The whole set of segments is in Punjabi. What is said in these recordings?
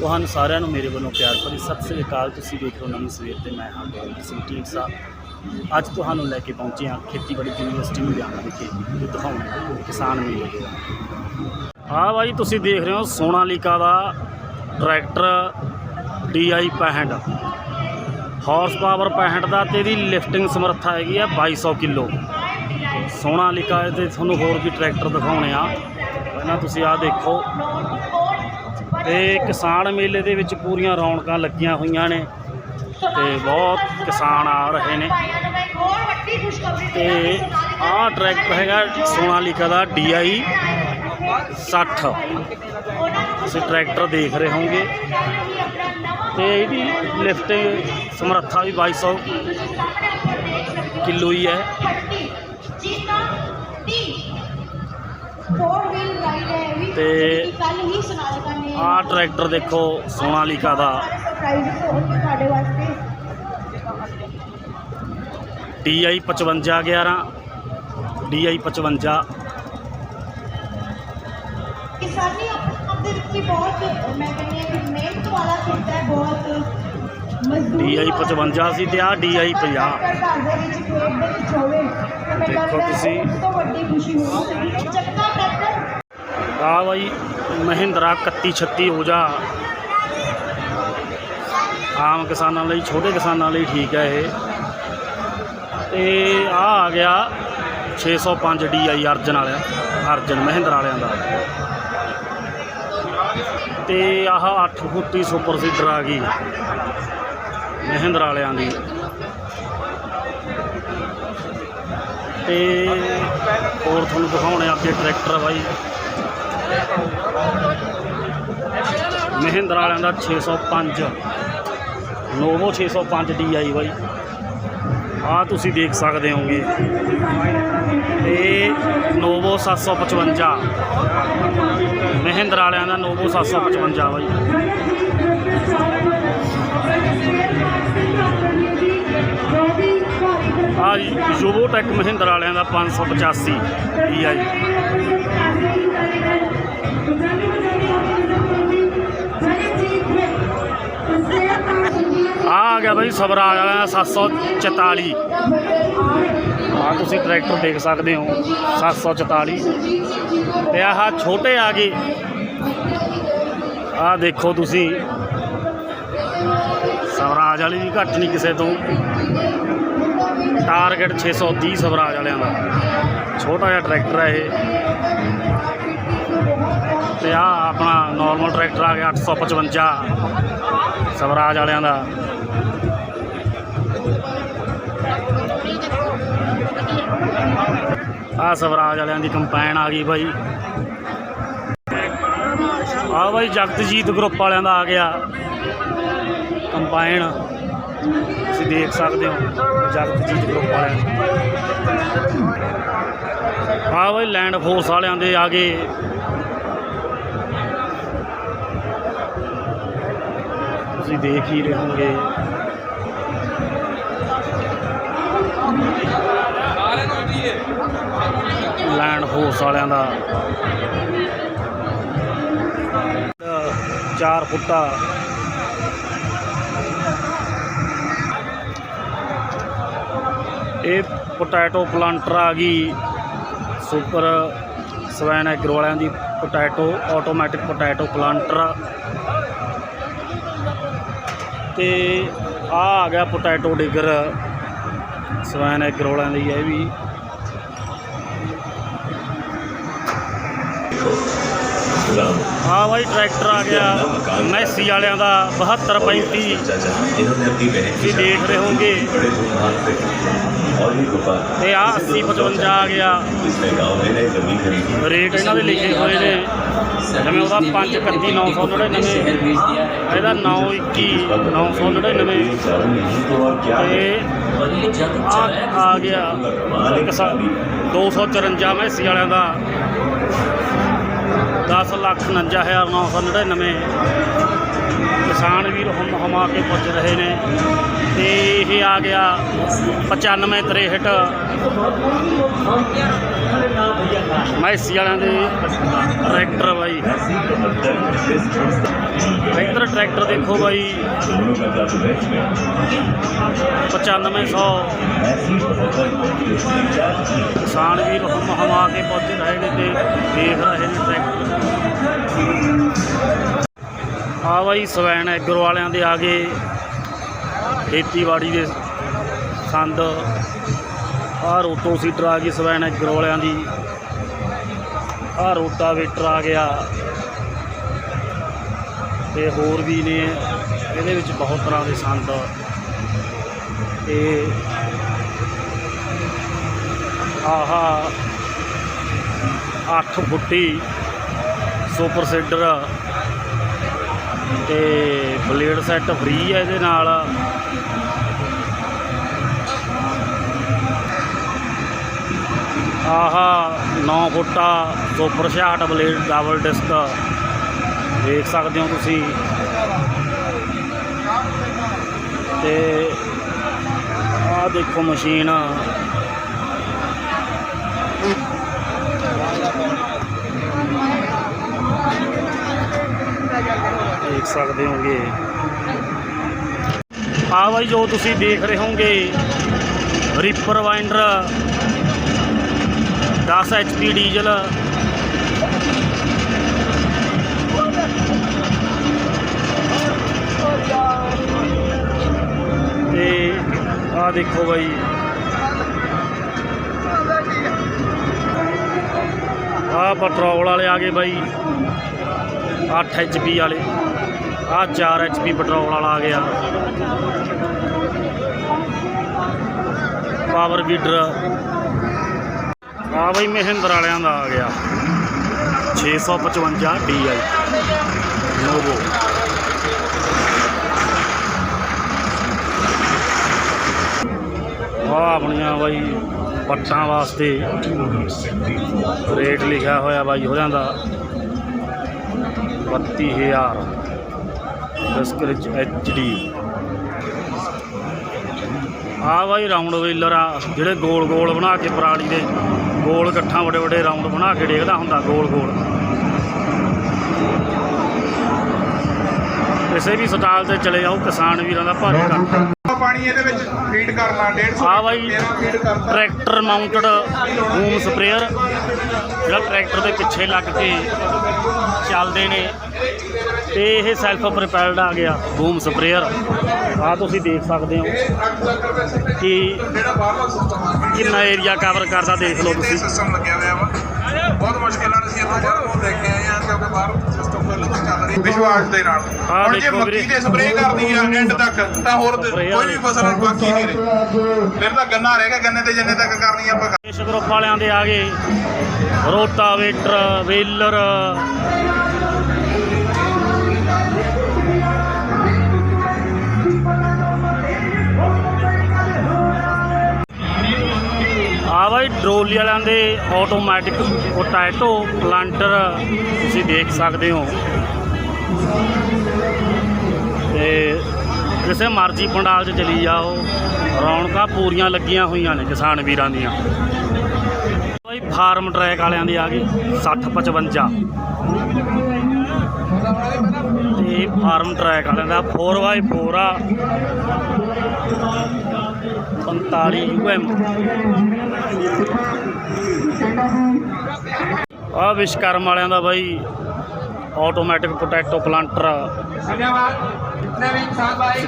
ਤੁਹਾਨੂੰ ਸਾਰਿਆਂ ਨੂੰ ਮੇਰੇ ਵੱਲੋਂ ਪਿਆਰ ਭਰੀ ਸਤਿ ਸ੍ਰੀ ਅਕਾਲ। ਤੁਸੀਂ ਦੇਖ ਰਹੇ ਹੋ ਨਵੀਂ ਸਵੇਰ ਤੇ ਮੈਂ ਹਾਂ ਗੋਬਿੰਦ ਸਿੰਘ ਢੀਂਡਸਾ। ਅੱਜ ਤੁਹਾਨੂੰ ਲੈ ਕੇ ਪਹੁੰਚੇ ਹਾਂ ਖੇਤੀਬਾੜੀ ਯੂਨੀਵਰਸਿਟੀ ਲੁਧਿਆਣਾ ਵਿਖੇ, ਜੋ ਦਿਖਾਉਣਾ ਕਿਸਾਨ ਮੇਲੇ ਦੇ। ਹਾਂ ਬਾਈ, ਤੁਸੀਂ ਦੇਖ ਰਹੇ ਹੋ ਸੋਨਾਲੀਕਾ ਦਾ ਟਰੈਕਟਰ DI 65 ਹਾਰਸ ਪਾਵਰ 65 ਦਾ ਤੇ ਇਹਦੀ ਲਿਫਟਿੰਗ ਸਮਰੱਥਾ ਹੈਗੀ ਆ 2200 ਕਿਲੋ। ਸੋਨਾਲੀਕਾ ਤੇ ਤੁਹਾਨੂੰ ਹੋਰ ਵੀ ਟਰੈਕਟਰ ਦਿਖਾਉਣੇ ਆ। ਪਹਿਲਾਂ ਤੁਸੀਂ ਆ ਦੇਖੋ। ਤੇ ਕਿਸਾਨ ਮੇਲੇ ਦੇ ਵਿੱਚ ਪੂਰੀਆਂ ਰੌਣਕਾਂ ਲੱਗੀਆਂ ਹੋਈਆਂ ਨੇ ਤੇ ਬਹੁਤ ਕਿਸਾਨ ਆ ਰਹੇ ਨੇ। ਤੇ ਆਹ ਟਰੈਕਟਰ ਹੈਗਾ ਸੋਨਾਲੀਕਾ ਦਾ DI 60 ਤੁਸੀਂ ਟਰੈਕਟਰ ਦੇਖ ਰਹੇ ਹੋਵੋਗੇ। ਤੇ ਇਹਦੀ ਲਿਫਟਿੰਗ ਸਮਰੱਥਾ ਵੀ 2200 ਕਿਲੋ ਹੀ ਹੈ। ਤੇ ਆਹ ਟਰੈਕਟਰ ਦੇਖੋ ਸੋਨਾਲੀਕਾ ਦਾ। ਪ੍ਰਾਈਜ਼ ਤੁਹਾਡੇ ਵਾਸਤੇ। DI 5511 DI 55 ਕਿਸਾਨੀ ਆਪਣੇ ਵਿੱਚ ਬਹੁਤ ਮੈਂ ਕਹਿੰਦੀ ਹਾਂ ਕਿ ਮਿਹਨਤ ਵਾਲਾ ਕੀਤਾ ਹੈ ਬਹੁਤ ਮਜ਼ਦੂਰ DI 55 ਸੀ ਤੇ ਆਹ DI 50 ਘਰ ਦੇ ਵਿੱਚ ਖੇਤ ਦੇ ਵਿੱਚ ਹੋਵੇ ਤਾਂ ਮੈਨੂੰ ਦੇਖੋ ਤੁਸੀਂ। ਤੋਂ ਵੱਡੀ ਖੁਸ਼ੀ ਹੋਣੀ ਆ ਬਾਈ ਮਹਿੰਦਰਾ 3136 ਹੋ ਜਾ ਆਮ ਕਿਸਾਨਾਂ ਲਈ, ਛੋਟੇ ਕਿਸਾਨਾਂ ਲਈ ਠੀਕ ਹੈ ਇਹ। ਤੇ ਆ ਆ ਗਿਆ 605 DI ਅਰਜਨ ਵਾਲਿਆ, ਅਰਜਨ ਮਹਿੰਦਰਾ ਵਾਲਿਆਂ ਦਾ। ਤੇ ਆਹ 8 ਫੁੱਟੀ ਸੁਪਰ ਸੀਡਰ ਆ ਗਈ, ਮਹਿੰਦਰਾ ਵਾਲਿਆਂ ਦੀ। ਤੇ ਹੋਰ ਤੁਹਾਨੂੰ ਦਿਖਾਉਣੇ ਆ ਅੱਗੇ ਟਰੈਕਟਰ ਬਾਈ। ਮਹਿੰਦਰਾ ਵਾਲਿਆਂ ਦਾ 605 ਨੋਵੋ 605 DI ਬਾਈ। ਆ ਤੁਸੀਂ ਦੇਖ ਸਕਦੇ ਹੋਗੇ ਇਹ ਨੋਵੋ 755 ਮਹਿੰਦਰਾ ਵਾਲਿਆਂ ਦਾ ਨੋਵੋ 755 ਬਾਈ। ਆ ਜੀ ਯੂਵੋਟੈਕ ਮਹਿੰਦਰਾ ਵਾਲਿਆਂ ਦਾ 585 DI ਆ ਆ ਗਿਆ ਬਾਈ ਸਵਰਾਜ ਵਾਲਿਆਂ ਦਾ 744 ਆ ਤੁਸੀਂ ਟਰੈਕਟਰ ਦੇਖ ਸਕਦੇ ਹੋ 744 ਤੇ ਆਹ ਛੋਟੇ ਆ ਗਏ। ਆ ਦੇਖੋ ਤੁਸੀਂ। ਸਵਰਾਜ ਵਾਲੀ ਵੀ ਘੱਟ ਨਹੀਂ ਕਿਸੇ ਤੋਂ। ਟਾਰਗੇਟ 630 ਸਵਰਾਜ ਵਾਲਿਆਂ ਦਾ। ਛੋਟਾ ਜਿਹਾ ਟਰੈਕਟਰ ਹੈ ਇਹ। ਤੇ ਆ ਆਪਣਾ ਨਾਰਮਲ ਟਰੈਕਟਰ ਆ ਗਿਆ 855 ਸਵਰਾਜ ਵਾਲਿਆਂ ਦਾ। ਆ ਸਵਰਾਜ ਵਾਲਿਆਂ ਦੀ ਕੰਪਾਈਨ ਆ ਗਈ ਬਾਈ। ਆ ਬਾਈ ਜਗਤਜੀਤ ਗਰੁੱਪ ਵਾਲਿਆਂ ਦਾ ਆ ਗਿਆ। ਕੰਪਾਈਨ ਤੁਸੀਂ ਦੇਖ ਸਕਦੇ ਹੋ ਜਗਤਜੀਤ ਗਰੁੱਪ ਵਾਲਿਆਂ ਆ ਬਾਈ ਲੈਂਡ ਫੋਰਸ ਵਾਲਿਆਂ ਦੇ ਆ ਗਏ। ਤੁਸੀਂ ਦੇਖ ਹੀ ਰਹੇ ਹੋਗੇ ਲੈਂਡ ਫੋਰਸ ਵਾਲਿਆਂ ਦਾ। ਚਾਰ ਫੁੱਟਾ। ਇਹ ਪੋਟੈਟੋ ਪਲਾਂਟਰ ਆ ਗਈ। ਸੁਪਰ ਸਵੈਨ ਐਗਰੋ ਵਾਲਿਆਂ ਦੀ ਪੋਟੈਟੋ, ਆਟੋਮੈਟਿਕ ਪੋਟੈਟੋ ਪਲਾਂਟਰ। ਤੇ ਆ ਆ ਗਿਆ ਪੋਟੈਟੋ ਡਿਗਰ। ਸਵੈਨ ਐਗਰੋ ਵਾਲਿਆਂ ਦੀ ਇਹ ਵੀ। ਆ ਬਾਈ ਟਰੈਕਟਰ ਆ ਗਿਆ। ਮੈਸੀ ਵਾਲਿਆਂ ਦਾ 7235 ਤੁਸੀਂ ਦੇਖ ਰਹੇ ਹੋਗੇ ਤੇ ਆ 80 55 ਆ ਗਿਆ। ਰੇਟ ਇਹਨਾਂ ਦੇ ਲਿਖੇ ਹੋਏ ਨੇ। ਜਿਵੇਂ ਉਹਦਾ 5 31 999 ਇਹਦਾ 9 21 999 ਤੇ ਆ ਗਿਆ? 254 ਮੈਸੀ ਵਾਲਿਆਂ ਦਾ। 10 ਲੱਖ 59999 ਕਿਸਾਨ ਵੀਰ ਹਮ ਹਮਾ ਕੇ ਪੁੱਜ ਰਹੇ ਨੇ ਤੇ ਇਹ ਆ ਗਿਆ 95 63 ਮੈਸੀ ਵਾਲਿਆਂ ਦੇ ਟਰੈਕਟਰ ਬਾਈ। ਇੱਧਰ ਟਰੈਕਟਰ ਦੇਖੋ ਬਾਈ। 9500 ਕਿਸਾਨ ਵੀਰ ਹਮ ਹਮਾ ਕੇ ਪਹੁੰਚ ਰਹੇ ਨੇ ਤੇ ਦੇਖ ਰਹੇ ਨੇ ਟਰੈਕਟਰ। ਆ ਬਾਈ ਸਵੈਨ ਐਗਰੋ ਵਾਲਿਆਂ ਦੇ ਆ ਗਏ। ਖੇਤੀਬਾੜੀ ਦੇ ਸੰਦ। ਆ ਰੋਟੋ ਸੀਟਰ ਆ ਗਈ ਸਵੈਨ ਐਗਰੋ ਵਾਲਿਆਂ ਦੀ। ਆ ਰੋਟਾਵੇਟਰ ਆ ਗਿਆ। ਤੇ ਹੋਰ ਵੀ ਨੇ। ਇਹਦੇ ਵਿੱਚ ਬਹੁਤ ਤਰ੍ਹਾਂ ਦੇ ਸੰਦ। ਤੇ ਆਹਾ, ਅੱਠ ਫੁੱਟੀ ਸੁਪਰ ਸੀਡਰ। ਤੇ ਬਲੇਡ ਸੈੱਟ ਫ੍ਰੀ ਹੈ ਇਹਦੇ ਨਾਲ। ਆਹਾ 9 ਫੁੱਟਾ ਸੁਪਰ 66 ਬਲੇਡ ਡਬਲ ਡਿਸਕ ਦੇਖ ਸਕਦੇ ਹੋ ਤੁਸੀਂ। ਤੇ ਆਹ ਦੇਖੋ ਮਸ਼ੀਨ। ਦੇਖ ਸਕਦੇ ਹੋਗੇ। ਆ ਬਾਈ, ਜੋ ਤੁਸੀਂ ਦੇਖ ਰਹੇ ਹੋਗੇ ਰੀਪਰ ਵਾਈਂਡਰ 10 HP ਡੀਜ਼ਲ। ਤੇ ਆ ਦੇਖੋ ਬਾਈ। ਆ ਪੈਟਰੋਲ ਵਾਲੇ ਆ ਗਏ ਬਾਈ 8 HP ਵਾਲੇ। ਆ 4 HP ਪੈਟਰੋਲ ਵਾਲਾ ਆ ਗਿਆ। ਪਾਵਰ ਬੀਡਰ ਆ ਬਈ ਮਹਿੰਦਰ ਵਾਲਿਆਂ ਦਾ ਆ ਗਿਆ। 655 DI ਨੋਵੋ। ਆ ਆਪਣੀਆਂ ਬਾਈ ਪੱਟਾਂ ਵਾਸਤੇ। ਰੇਟ ਲਿਖਿਆ ਹੋਇਆ ਬਾਈ ਹੋ ਜਾਂਦਾ 32000 ਡਿਸਕ੍ਰਿਚ ਐਚ ਡੀ ਆ ਬਾਈ ਰਾਉਂਡ ਵੀਲਰ ਆ ਜਿਹੜੇ ਗੋਲ ਗੋਲ ਬਣਾ ਕੇ ਪਰਾਲੀ ਦੇ ਗੋਲ ਇਕੱਠਾਂ ਵੱਡੇ ਵੱਡੇ ਰਾਉਂਡ ਬਣਾ ਕੇ ਡੇਗਦਾ ਹੁੰਦਾ ਗੋਲ ਗੋਲ। ਕਿਸੇ ਵੀ ਸਟਾਲ ਤੇ ਚਲੇ ਜਾਓ ਕਿਸਾਨ ਵੀਰਾਂ ਦਾ ਭਾਰੀ ਕੰਮ। ਪਾਣੀ ਇਹਦੇ ਵਿੱਚ ਫੀਡ ਕਰਨਾ 150 ਆ ਬਾਈ ਟਰੈਕਟਰ ਮਾਊਂਟਡ ਬੂਮ ਸਪਰੇਅਰ ਜਿਹੜਾ ਟਰੈਕਟਰ ਦੇ ਪਿੱਛੇ ਲੱਗ ਕੇ ਚੱਲਦੇ ਨੇ ਤੇ ਇਹ ਸੈਲਫ ਪ੍ਰੋਪੈਲਡ ਆ ਗਿਆ। ਬੂਮ ਸਪਰੇਅਰ ਆ ਤੁਸੀਂ ਦੇਖ ਸਕਦੇ ਹੋ ਕਿ ਜਿਹੜਾ ਬਾਹਰਲਾ ਸਿਸਟਮ ਆ ਕਿੰਨਾ ਏਰੀਆ ਕਵਰ ਕਰਦਾ ਦੇਖ ਲਓ ਤੁਸੀਂ। ਸਿਸਟਮ ਲੱਗਿਆ ਹੋਇਆ ਵਾ। ਬਹੁਤ ਮੁਸ਼ਕਿਲ ਨਾਲ ਅਸੀਂ ਇੱਥੋਂ ਬਾਹਰ ਨੂੰ ਦੇਖ ਕੇ ਆਏ ਆ ਕਿਉਂਕਿ ਬਾਹਰ ਸਿਸਟਮ ਚੱਲ ਰਿਹਾ ਵਿਸ਼ਵਾਸ ਦੇ ਨਾਲ। ਹੁਣ ਜੇ ਮੱਕੀ। ਦੇ ਸਪਰੇਅ ਕਰਦੀ ਆ ਐਂਡ ਤੱਕ ਤਾਂ ਹੋਰ ਕੋਈ ਵੀ ਫਸਲ ਬਾਕੀ ਨਹੀਂ ਰਹੀ। ਫਿਰ ਤਾਂ ਗੰਨਾ ਰਹੇਗਾ ਗੰਨੇ ਤੇ ਜਿੰਨੇ ਤੱਕ ਕਰਨੀ ਆ ਆਪਾਂ ਇਸ ਗਰੁੱਪ ਵਾਲਿਆਂ ਦੇ ਆ ਗਏ। ਰੋਟਾਵੇਟਰ ਵੇਲਰ ਡਰੋਲੀ ਵਾਲਿਆਂ ਦੇ ਆਟੋਮੈਟਿਕ ਪੋਟੈਟੋ ਪਲਾਂਟਰ ਤੁਸੀਂ ਦੇਖ ਸਕਦੇ ਹੋ। ਤੇ ਕਿਸੇ ਮਰਜ਼ੀ ਪੰਡਾਲ 'ਚ ਚਲੀ ਜਾਓ, ਰੌਣਕਾਂ ਪੂਰੀਆਂ ਲੱਗੀਆਂ ਹੋਈਆਂ ਨੇ ਕਿਸਾਨ ਵੀਰਾਂ ਦੀਆਂ। ਬਾਈ ਫਾਰਮ ਟਰੈਕ ਵਾਲਿਆਂ ਦੇ ਆ ਗਏ 60 55 ਤੇ ਫਾਰਮ ਟਰੈਕ ਵਾਲਿਆਂ ਦਾ 4x4 ਆ। 45 ਯੂਐਮ ਆ ਵਿਸ਼ਕਰਮ ਵਾਲਿਆਂ ਦਾ ਬਾਈ ਆਟੋਮੈਟਿਕ ਪੋਟੈਟੋ ਪਲਾਂਟਰ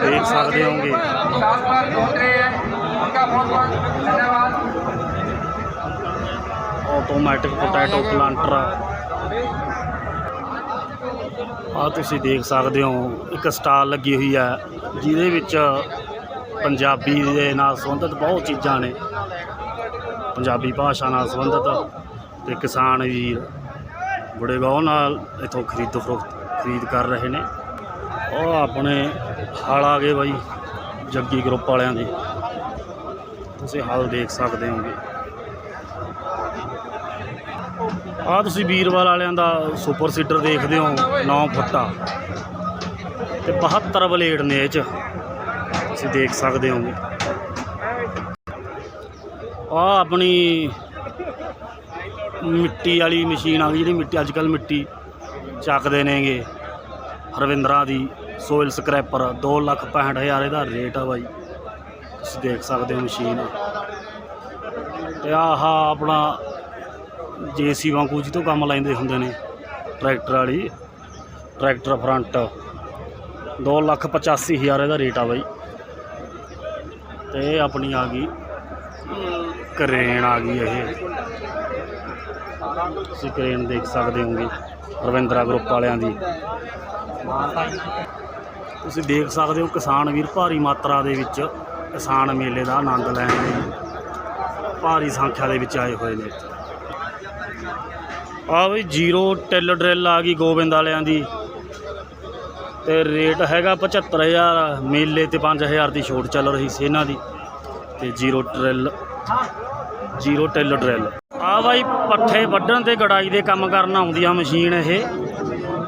ਦੇਖ ਸਕਦੇ ਹੋਗੇ ਆਟੋਮੈਟਿਕ ਪੋਟੈਟੋ ਪਲਾਂਟਰ ਆ ਤੁਸੀਂ ਦੇਖ ਸਕਦੇ ਹੋ ਇੱਕ ਸਟਾਲ ਲੱਗੀ ਹੋਈ ਹੈ ਜਿਹਦੇ ਵਿੱਚ ਪੰਜਾਬੀ ਦੇ ਨਾਲ ਸੰਬੰਧਿਤ ਬਹੁਤ ਚੀਜ਼ਾਂ ਨੇ। ਪੰਜਾਬੀ ਭਾਸ਼ਾ ਨਾਲ ਸੰਬੰਧਿਤ। ਤੇ ਕਿਸਾਨ ਵੀਰ ਬੜੇ ਗੌਰ ਨਾਲ ਇਥੋਂ ਖਰੀਦੋ ਫਰੋਖਤ ਖਰੀਦ ਕਰ ਰਹੇ ਨੇ। ਉਹ ਆਪਣੇ ਹਲ ਆ ਗਏ ਬਾਈ ਜੱਗੀ ਗਰੁੱਪ ਵਾਲਿਆਂ ਦੇ। ਤੁਸੀਂ ਹਲ ਦੇਖ ਸਕਦੇ ਹੋਗੇ। ਆ ਤੁਸੀਂ ਵੀਰਵਾਲ ਵਾਲਿਆਂ ਦਾ ਸੁਪਰ ਸੀਡਰ ਦੇਖਦੇ ਹੋ 9 ਫੁੱਟਾ। ਤੇ 72 ਬਲੇਡ ਨੇ ਇਹ ਚ। ਤੁਸੀਂ ਦੇਖ ਸਕਦੇ ਹੋ ਆ ਆਪਣੀ ਮਿੱਟੀ ਵਾਲੀ ਮਸ਼ੀਨ ਆ ਗਈ ਜਿਹੜੀ ਮਿੱਟੀ ਅੱਜ ਕੱਲ ਮਿੱਟੀ ਚੱਕਦੇ ਨੇਗੇ। ਹਰਵਿੰਦਰਾ ਦੀ ਸੋਇਲ ਸਕ੍ਰੈਪਰ 265000 ਇਹਦਾ ਰੇਟ ਆ ਬਾਈ। ਤੁਸੀਂ ਦੇਖ ਸਕਦੇ ਹੋ ਮਸ਼ੀਨ। ਤੇ ਆਹ ਆਪਣਾ ਜੇਸੀ ਵਾਂਗੂ ਜੀ ਤੋਂ ਕੰਮ ਲੈਂਦੇ ਹੁੰਦੇ ਨੇ, ਟਰੈਕਟਰ ਵਾਲੀ। ਟਰੈਕਟਰ ਫਰੰਟ 285000 ਇਹਦਾ ਰੇਟ ਆ ਬਾਈ। ਤੇ ਇਹ ਆਪਣੀ ਆ ਗਈ। ਕਰੇਨ ਆ ਗਈ ਇਹ। ਤੁਸੀਂ ਕਰੇਨ ਦੇਖ ਸਕਦੇ ਹੋਗੇ ਰਵਿੰਦਰਾ ਗਰੁੱਪ ਵਾਲਿਆਂ ਦੀ। ਤੁਸੀਂ ਦੇਖ ਸਕਦੇ ਹੋ ਕਿਸਾਨ ਵੀਰ, ਭਾਰੀ ਮਾਤਰਾ ਦੇ ਵਿੱਚ ਕਿਸਾਨ ਮੇਲੇ ਦਾ ਆਨੰਦ ਲੈਣ ਲਈ ਭਾਰੀ ਸੰਖਿਆ ਦੇ ਵਿੱਚ ਆਏ ਹੋਏ ਨੇ। ਆ ਵੀ ਜ਼ੀਰੋ ਟਿਲ ਡਰਿਲ ਆ ਗਈ ਗੋਬਿੰਦ ਵਾਲਿਆਂ ਦੀ। ਤੇ ਰੇਟ ਹੈਗਾ 75000 ਮੇਲੇ ਤੇ 5000 ਦੀ ਛੋਟ ਚੱਲ ਰਹੀ ਸੀ ਇਹਨਾਂ ਦੀ ਤੇ zero drill, zero till drill. ਆ ਬਾਈ, ਪੱਠੇ ਵੱਢਣ ਤੇ ਗੜਾਈ ਦੇ ਕੰਮ ਕਰਨ ਆਉਂਦੀ ਆ ਮਸ਼ੀਨ ਇਹ।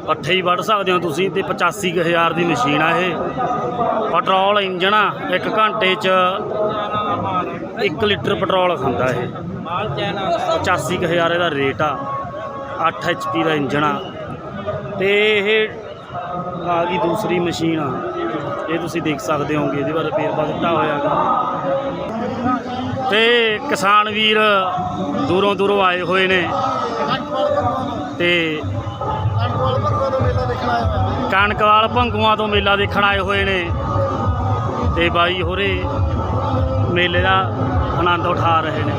ਪੱਠੇ ਹੀ ਵੱਢ ਸਕਦੇ ਹੋ ਤੁਸੀਂ ਤੇ 85000 ਦੀ ਮਸ਼ੀਨ ਆ ਇਹ। ਪੈਟਰੋਲ ਇੰਜਣ ਆ, ਇੱਕ ਘੰਟੇ 'ਚ 1 ਲੀਟਰ ਪੈਟਰੋਲ ਖਾਂਦਾ ਇਹ। 85000 ਇਹਦਾ ਰੇਟ ਆ 8 ਐਚਪੀ ਦਾ ਇੰਜਣ ਆ। ਤੇ ਇਹ ਆ ਗਈ ਦੂਸਰੀ ਮਸ਼ੀਨ ਆ। ਇਹ ਤੁਸੀਂ ਦੇਖ ਸਕਦੇ ਹੋਗੇ, ਇਹਦੇ ਬਾਰੇ ਵੇਰਵਾ ਦਿੱਤਾ ਹੋਇਆਗਾ। ਤੇ ਕਿਸਾਨ ਵੀਰ ਦੂਰੋਂ ਦੂਰੋਂ ਆਏ ਹੋਏ ਨੇ। ਤੇ ਕਣਕਵਾਲ ਭੰਗੂਆਂ ਤੋਂ ਮੇਲਾ ਦੇਖਣ ਆਏ ਹੋਏ ਨੇ। ਤੇ ਬਾਈ ਹੋਰੇ ਮੇਲੇ ਦਾ ਆਨੰਦ ਉਠਾ ਰਹੇ ਨੇ।